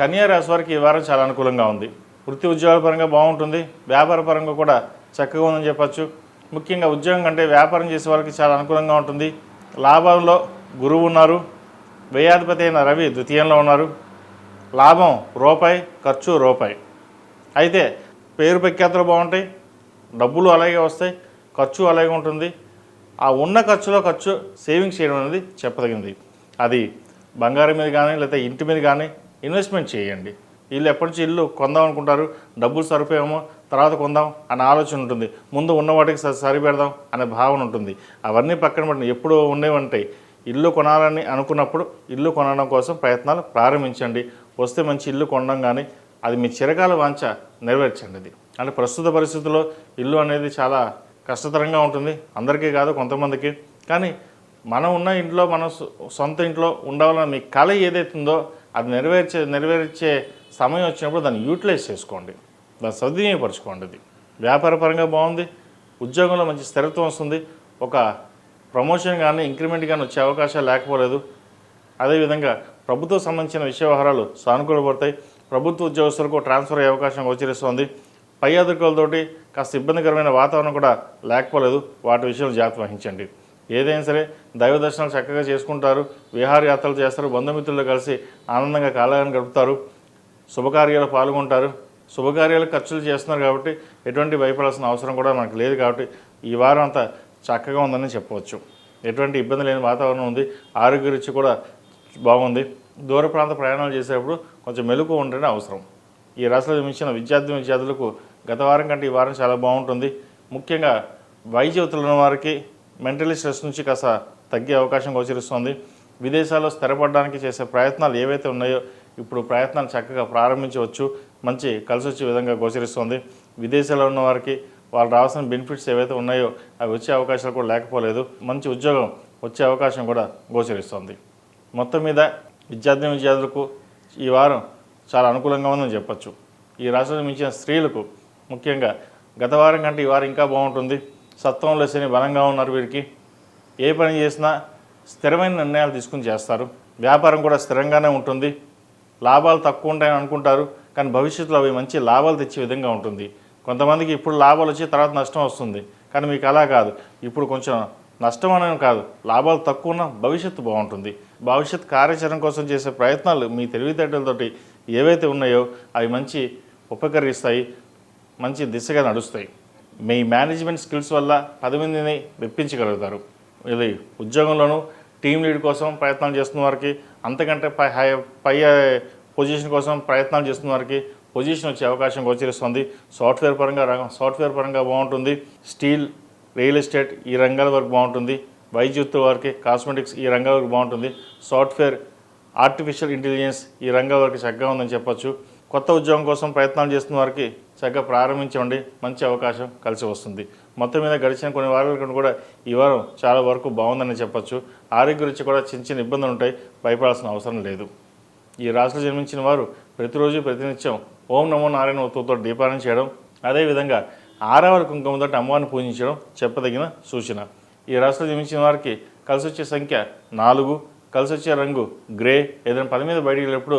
కన్యా రాశి వారికి ఈ వారం చాలా అనుకూలంగా ఉంది. వృత్తి ఉద్యోగాల పరంగా బాగుంటుంది. వ్యాపార పరంగా కూడా చక్కగా ఉందని చెప్పచ్చు. ముఖ్యంగా ఉద్యోగం కంటే వ్యాపారం చేసే వారికి చాలా అనుకూలంగా ఉంటుంది. లాభంలో గురువు ఉన్నారు. వ్యయాధిపతి అయిన రవి ద్వితీయంలో ఉన్నారు. లాభం రూపాయి ఖర్చు రూపాయి. అయితే పేరు ప్రఖ్యాతలు బాగుంటాయి. డబ్బులు అలాగే వస్తాయి. ఖర్చు అలాగే ఉంటుంది. ఆ ఉన్న ఖర్చులో ఖర్చు సేవింగ్స్ చేయడం అనేది చెప్పదగింది. అది బంగారం మీద కానీ లేదా ఇంటి మీద కానీ ఇన్వెస్ట్మెంట్ చేయండి. వీళ్ళు ఎప్పటి నుంచి ఇల్లు కొందాం అనుకుంటారు డబ్బులు సరిపోయామో తర్వాత కొందాం అనే ఆలోచన ఉంటుంది. ముందు ఉన్న వాటికి సరిపెడదాం అనే భావన ఉంటుంది. అవన్నీ పక్కన పడిన ఎప్పుడు ఉండేవంటాయి ఇల్లు కొనాలని అనుకున్నప్పుడు ఇల్లు కొనడం కోసం ప్రయత్నాలు ప్రారంభించండి. వస్తే మంచి ఇల్లు కొనడం కానీ అది మీ చిరకాల వాంఛ నెరవేర్చండి అది. అంటే ప్రస్తుత పరిస్థితుల్లో ఇల్లు అనేది చాలా కష్టతరంగా ఉంటుంది. అందరికీ కాదు కొంతమందికి. కానీ మనం ఉన్న ఇంట్లో మనం సొంత ఇంట్లో ఉండాలన్న మీ కళ ఏదైతుందో ఉందో అది నెరవేర్చే నెరవేర్చే సమయం వచ్చినప్పుడు దాన్ని యూటిలైజ్ చేసుకోండి. దాన్ని సద్వినియోగపరచుకోండి అది. వ్యాపారపరంగా బాగుంది ఉద్యోగంలో మంచి స్థిరత్వం వస్తుంది ఒక ప్రమోషన్ కానీ ఇంక్రిమెంట్ కానీ వచ్చే అవకాశాలు లేకపోలేదు. అదేవిధంగా ప్రభుత్వ సంబంధించిన విషయ వ్యవహారాలు సానుకూలపడతాయి ప్రభుత్వ ఉద్యోగస్తులకు ట్రాన్స్ఫర్ అయ్యే అవకాశం గోచరిస్తోంది. పై అధికారులతోటి కాస్త ఇబ్బందికరమైన వాతావరణం కూడా లేకపోలేదు. వాటి విషయంలో జాగ్రత్త వహించండి. ఏదైనా సరే దైవ దర్శనాలు చక్కగా చేసుకుంటారు విహారయాత్రలు చేస్తారు బంధుమిత్రులు కలిసి ఆనందంగా కాలాన్ని గడుపుతారు శుభకార్యాలు పాల్గొంటారు. శుభకార్యాలు ఖర్చులు చేస్తున్నారు కాబట్టి ఎటువంటి భయపడాల్సిన అవసరం కూడా మనకు లేదు కాబట్టి ఈ వారం అంతా చక్కగా ఉందని చెప్పవచ్చు. ఎటువంటి ఇబ్బంది లేని వాతావరణం ఉంది. ఆరోగ్య రుచి కూడా బాగుంది. దూర ప్రాంత ప్రయాణాలు చేసేటప్పుడు కొంచెం మెలకు ఉండడం అవసరం. ఈ రాశిలో మించిన విద్యార్థి విద్యార్థులకు గత వారం కంటే ఈ వారం చాలా బాగుంటుంది. ముఖ్యంగా వైద్యుతులు ఉన్న వారికి మెంటలీ స్ట్రెస్ నుంచి కాస్త తగ్గే అవకాశం గోచరిస్తుంది విదేశాల్లో స్థిరపడడానికి చేసే ప్రయత్నాలు ఏవైతే ఉన్నాయో ఇప్పుడు ప్రయత్నాలు చక్కగా ప్రారంభించవచ్చు. మంచి కలిసి వచ్చే విధంగా గోచరిస్తుంది. విదేశాల్లో ఉన్న వారికి వాళ్ళు రావాల్సిన బెనిఫిట్స్ ఏవైతే ఉన్నాయో అవి వచ్చే అవకాశాలు కూడా లేకపోలేదు. మంచి ఉద్యోగం వచ్చే అవకాశం కూడా గోచరిస్తుంది. మొత్తం మీద విద్యార్థి విద్యార్థులకు ఈ వారం చాలా అనుకూలంగా ఉందని చెప్పచ్చు. ఈ రాష్ట్రానికి మించిన స్త్రీలకు ముఖ్యంగా గత వారం కంటే ఈ వారం ఇంకా బాగుంటుంది. సత్వంలో శని బలంగా ఉన్నారు వీరికి ఏ పని చేసినా స్థిరమైన నిర్ణయాలు తీసుకుని చేస్తారు. వ్యాపారం కూడా స్థిరంగానే ఉంటుంది. లాభాలు తక్కువ ఉంటాయని అనుకుంటారు. కానీ భవిష్యత్తులో అవి మంచి లాభాలు తెచ్చే విధంగా ఉంటుంది. కొంతమందికి ఇప్పుడు లాభాలు వచ్చి తర్వాత నష్టం వస్తుంది. కానీ మీకు అలా కాదు. ఇప్పుడు కొంచెం నష్టం అనేది కాదు. లాభాలు తక్కువ ఉన్న భవిష్యత్తు బాగుంటుంది. భవిష్యత్ కార్యాచరణ కోసం చేసే ప్రయత్నాలు మీ తెలివితేటలతోటి ఏవైతే ఉన్నాయో అవి మంచి ఉపకరిస్తాయి. మంచి దిశగా నడుస్తాయి. మీ మేనేజ్మెంట్ స్కిల్స్ వల్ల పది మందిని మెప్పించగలుగుతారు. ఇది ఉద్యోగంలోనూ టీం లీడ్ కోసం ప్రయత్నాలు చేస్తున్న వారికి అంతకంటే పై హై పై పొజిషన్ కోసం ప్రయత్నాలు చేస్తున్న వారికి పొజిషన్ వచ్చే అవకాశం గోచరిస్తుంది. సాఫ్ట్వేర్ పరంగా రంగం సాఫ్ట్వేర్ పరంగా బాగుంటుంది. స్టీల్ రియల్ ఎస్టేట్ ఈ రంగాల వరకు బాగుంటుంది. వైద్యుత్ వారికి కాస్మెటిక్స్ ఈ రంగాల వరకు బాగుంటుంది. సాఫ్ట్వేర్ ఆర్టిఫిషియల్ ఇంటెలిజెన్స్ ఈ రంగాల వరకు చక్కగా ఉందని చెప్పొచ్చు. కొత్త ఉద్యోగం కోసం ప్రయత్నాలు చేస్తున్న వారికి చక్కగా ప్రారంభించండి. మంచి అవకాశం కలిసి వస్తుంది. మొత్తం మీద గడిచిన కొన్ని వారాల కంటే కూడా ఈ వారం చాలా వరకు బాగుందని చెప్పొచ్చు. ఆరోగ్య రుచి కూడా చిన్న చిన్న ఇబ్బందులు ఉంటాయి. భయపడాల్సిన అవసరం లేదు. ఈ రాశిలో జన్మించిన వారు ప్రతిరోజు ప్రతినిత్యం ఓం నమో నారాయణ ఒత్తుతో దీపారణ చేయడం అదేవిధంగా ఆరవర కుంకుమతో అమ్మవారిని పూజించడం చెప్పదగిన సూచన. ఈ రాశిలో జన్మించిన వారికి కలిసి వచ్చే సంఖ్య నాలుగు కలిసి వచ్చే రంగు గ్రే. ఏదైనా పని మీద బయటికి వెళ్ళినప్పుడు